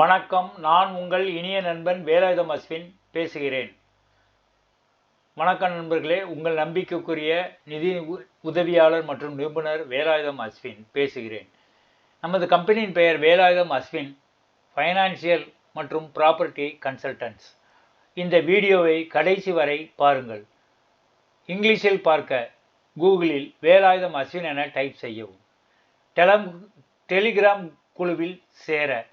வணக்கம். நான் உங்கள் இனிய நண்பன் வேலாயுதம் அஸ்வின் பேசுகிறேன். வணக்கம் நண்பர்களே. உங்கள் நம்பிக்கைக்குரிய நிதி உதவியாளர் மற்றும் நிபுணர் வேலாயுதம் அஸ்வின் பேசுகிறேன். நமது கம்பெனியின் பெயர் வேலாயுதம் அஸ்வின் ஃபைனான்சியல் மற்றும் ப்ராப்பர்ட்டி கன்சல்டன்ட்ஸ் இந்த வீடியோவை கடைசி வரை பாருங்கள். இங்கிலீஷில் பார்க்க கூகுளில் வேலாயுதம் அஸ்வின் என டைப் செய்யவும். டெலம் டெலிகிராம் குழுவில் சேர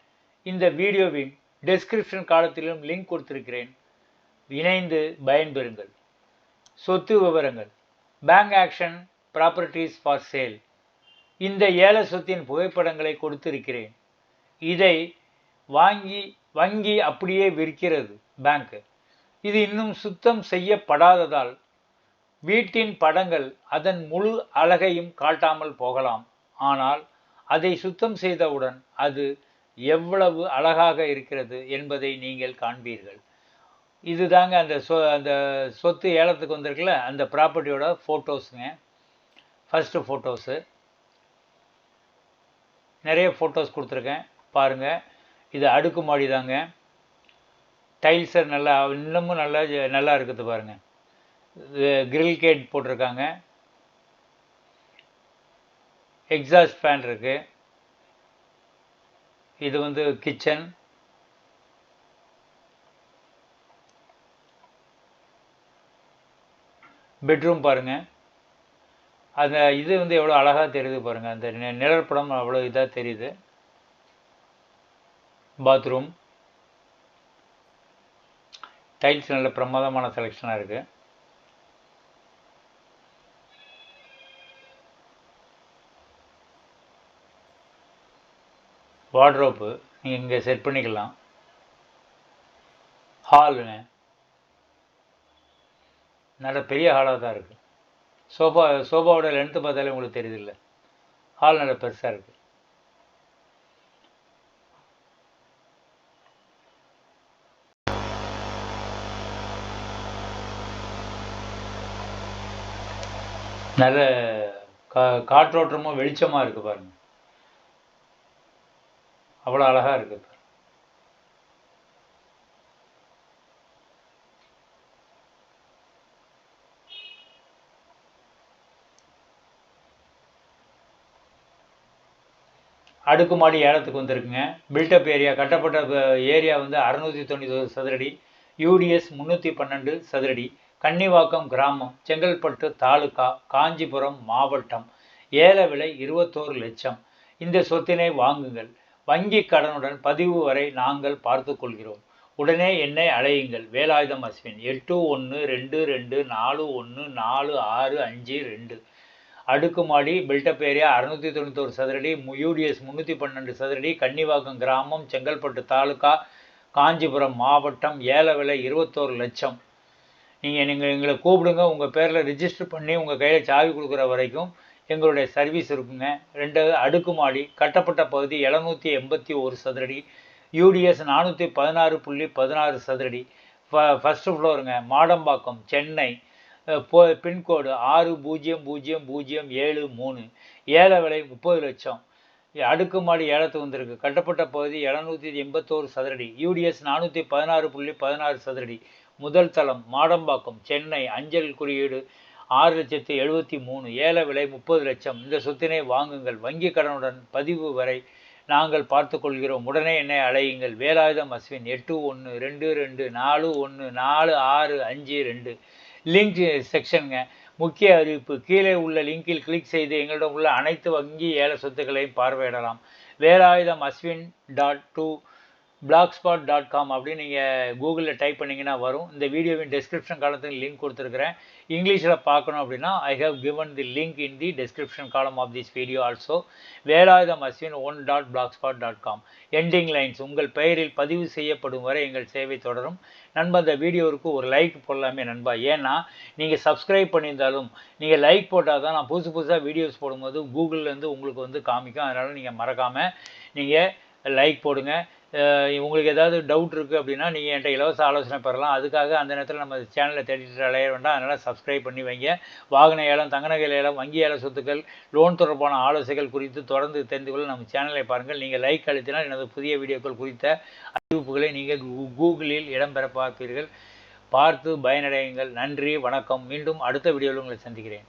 இந்த வீடியோவின் டெஸ்கிரிப்ஷன் காலத்திலும் லிங்க் கொடுத்திருக்கிறேன். இணைந்து பயன்பெறுங்கள். சொத்து விவரங்கள். Bank auction properties for sale இந்த ஏல சொத்தின் புகைப்படங்களை கொடுத்திருக்கிறேன். இதை வாங்கி வங்கி அப்படியே விற்கிறது பேங்க்கு இது இன்னும் சுத்தம் செய்யப்படாததால் வீட்டின் படங்கள் அதன் முழு அழகையும் காட்டாமல் போகலாம். ஆனால் அதை சுத்தம் செய்தவுடன் அது எவ்வளவு அழகாக இருக்கிறது என்பதை நீங்கள் காண்பீர்கள். இதுதாங்க அந்த சொ அந்த சொத்து ஏலத்துக்கு வந்திருக்குல்ல அந்த ப்ராப்பர்ட்டியோட ஃபோட்டோஸுங்க ஃபஸ்ட்டு ஃபோட்டோஸு நிறைய ஃபோட்டோஸ் கொடுத்துருக்கேன் பாருங்கள் இது அடுக்குமாடி தாங்க டைல்ஸை நல்லா இன்னமும் நல்லா நல்லா இருக்குது பாருங்கள் கிரில் கேட் போட்டிருக்காங்க. எக்ஸாஸ்ட் ஃபேன் இருக்குது இது வந்து கிச்சன் பெட்ரூம் பாருங்கள் அந்த இது வந்து எவ்வளோ அழகாக தெரியுது பாருங்கள் அந்த நிழற்படம் அவ்வளோ இதாக தெரியுது. பாத்ரூம் டைல்ஸ் நல்ல பிரமாதமான செலெக்ஷனாக இருக்குது வார்ட்ரோப்பு நீங்கள் இங்கே செட் பண்ணிக்கலாம். ஹாலுங்க. நல்ல பெரிய ஹாலாக தான் இருக்குது சோஃபா சோஃபாவோட லென்த்து பார்த்தாலே உங்களுக்கு தெரியுதில்ல. ஹால் நல்ல பெருசாக இருக்குது நல்ல கா காற்றோட்டமும் வெளிச்சமாக இருக்குது பாருங்கள் அவ்வளோ அழகாக இருக்குது அடுக்குமாடி ஏலத்துக்கு வந்திருக்குங்க. பில்டப் ஏரியா கட்டப்பட்ட ஏரியா வந்து அறுநூற்றி தொண்ணூற்றி சதுரடி யூடிஎஸ் முந்நூற்றி பன்னெண்டு சதுரடி கன்னிவாக்கம் கிராமம் செங்கல்பட்டு தாலுகா காஞ்சிபுரம் மாவட்டம் ஏல விலை இருபத்தோரு லட்சம். இந்த சொத்தினை வாங்குங்கள். வங்கி கடனுடன் பதிவு வரை நாங்கள் பார்த்து கொள்கிறோம் உடனே என்னை அழையுங்கள். வேலாயுதம் அஸ்வின் எட்டு ஒன்று ரெண்டு ரெண்டு நாலு ஒன்று நாலு ஆறு அஞ்சு ரெண்டு. அடுக்குமாடி பில்டப் ஏரியா அறுநூற்றி தொண்ணூத்தோரு சதுரடி யூடிஎஸ் முந்நூற்றி பன்னெண்டு சதுரடி கன்னிவாக்கம் கிராமம் செங்கல்பட்டு தாலுக்கா காஞ்சிபுரம் மாவட்டம் ஏல விலை இருபத்தோரு லட்சம். நீங்கள் நீங்கள் எங்களை கூப்பிடுங்க. உங்கள் பேரில் ரிஜிஸ்டர் பண்ணி உங்கள் கையில் சாவி கொடுக்குற வரைக்கும் எங்களுடைய சர்வீஸ் இருக்குங்க. ரெண்டாவது அடுக்குமாடி கட்டப்பட்ட பகுதி எழுநூற்றி எண்பத்தி ஒரு சதுரடி. யூடிஎஸ் நானூற்றி பதினாறு புள்ளி பதினாறு சதுரடி. ஃப ஃபஸ்ட்டு ஃப்ளோருங்க மாடம்பாக்கம் சென்னை. போ பின்கோடு ஆறு பூஜ்ஜியம் பூஜ்ஜியம் பூஜ்ஜியம் ஏழு மூணு. ஏல விலை முப்பது லட்சம். அடுக்குமாடி ஏலத்துக்கு வந்திருக்கு. கட்டப்பட்ட பகுதி எழுநூற்றி எண்பத்தோரு சதுரடி. யூடிஎஸ் நானூற்றி பதினாறு புள்ளி பதினாறு சதுரடி. முதல் தளம் மாடம்பாக்கம் சென்னை. அஞ்சல் குறியீடு ஆறு லட்சத்தி எழுபத்தி மூணு ஏல விலை முப்பது லட்சம். இந்த சொத்தினை வாங்குங்கள். வங்கி கடனுடன் பதிவு வரை நாங்கள் பார்த்து கொள்கிறோம். உடனே என்னை அழையுங்கள். வேலாயுதம் அஸ்வின் எட்டு ஒன்று ரெண்டு ரெண்டு நாலு ஒன்று நாலு ஆறு அஞ்சு ரெண்டு. லிங்க் செக்ஷனுங்க. முக்கிய அறிவிப்பு. கீழே உள்ள லிங்கில் கிளிக் செய்து எங்களிடம் உள்ள அனைத்து வங்கி ஏல சொத்துக்களையும் பார்வையிடலாம். Velayutham Ashwin dot two blogspot dot com அப்படின்னு நீங்கள் கூகுளில் டைப் பண்ணிங்கன்னா வரும். இந்த வீடியோவின் டெஸ்கிரிப்ஷன் காலத்துக்கு லிங்க் கொடுத்துருக்குறேன். இங்கிலீஷில் பார்க்கணும் அப்படின்னா I have given the link in the description column of this video also Velayutham Ashwin one dot blogspot dot com ending lines உங்கள் பெயரில் பதிவு செய்யப்படும் வரை எங்கள் சேவை தொடரும். நண்பா அந்த வீடியோவுக்கு ஒரு லைக் போடலாமே நண்பா. ஏன்னா நீங்கள் சப்ஸ்கிரைப் பண்ணியிருந்தாலும் நீங்கள் லைக் போட்டால் தான் நான் புதுசு புதுசாக வீடியோஸ் போடும்போது கூகுள்லேருந்து உங்களுக்கு வந்து காமிக்கும். அதனால் நீங்கள் மறக்காமல் நீங்கள் லைக் போடுங்கள் உங்களுக்கு ஏதாவது டவுட் இருக்குது அப்படின்னா நீங்கள் என்கிட்ட இலவச ஆலோசனை பெறலாம். அதுக்காக அந்த நேரத்தில் நம்ம சேனலை தேடிட்டு அலைய வேண்டாம். அதனால் சப்ஸ்கிரைப் பண்ணி வைங்க. வாகன ஏலம் தங்க ஏலம் வங்கி ஏல சொத்துக்கள் லோன் தொடர்பான ஆலோசனைகள் குறித்து தொடர்ந்து தெரிந்து கொள்ள நம்ம சேனலை பாருங்கள். நீங்கள் லைக் அழுத்தினால் எனது புதிய வீடியோக்கள் குறித்த அறிவிப்புகளை நீங்கள் கூகுளில் இடம்பெற பார்ப்பீர்கள். பார்த்து பயனடையுங்கள். நன்றி வணக்கம். மீண்டும் அடுத்த வீடியோவில் உங்களை சந்திக்கிறேன்.